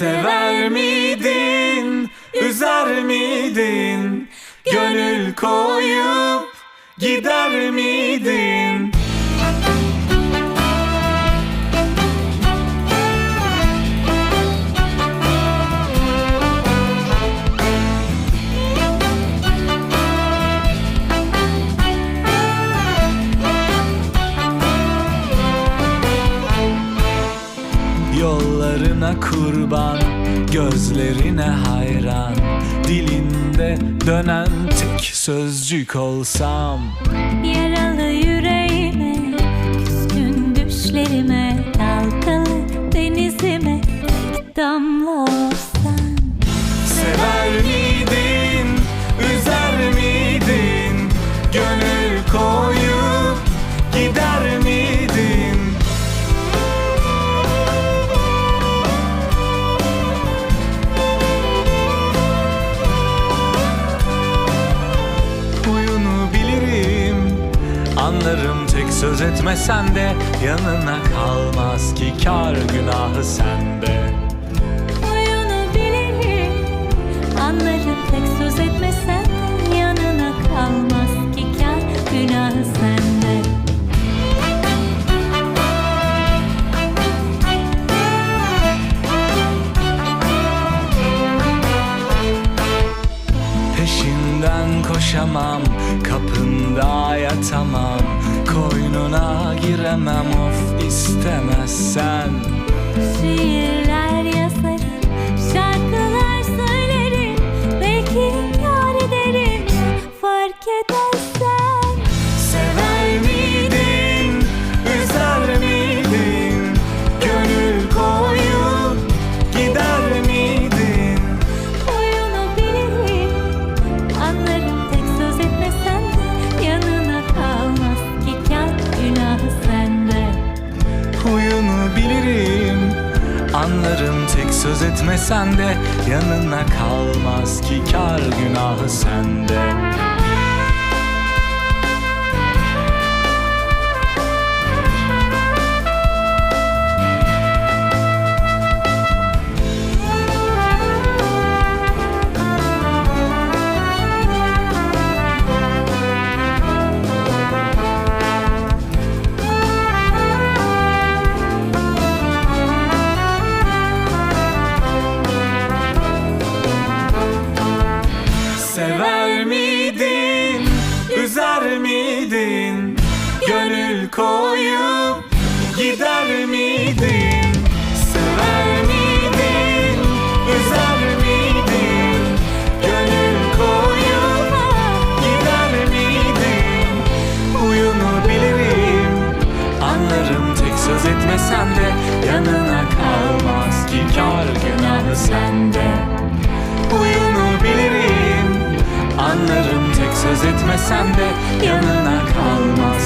Sever miydin, üzer miydin? Gönül koyup gider miydin? Yollarına kurban, gözlerine hayran. Dilinde dönen tek sözcük olsam Yaralı yüreğime, küskün düşlerime, tek söz etmesen de Yanına kalmaz ki kar günahı sende Oyunu bilirim, anlarım tek söz etmesen de yanına kalmaz ki kar günahı sende. Peşinden koşamam, kapında yatamam Koynuna giremem of istemezsen. Şiirler yazarım, şarkılar söylerim Belki yar ederim. Fark edersen Huyunu bilirim, anlarım tek söz etmesen de Yanına kalmaz ki kar günahı sende koyup gider miydin? Sever miydin, üzer miydin? Gönül koyup gider miydin? Huyunu bilirim, anlarım tek söz etmesen de Yanına kalmaz ki kar günahı sende Huyunu bilirim Anlarım tek söz etmesen de Yanına kalmaz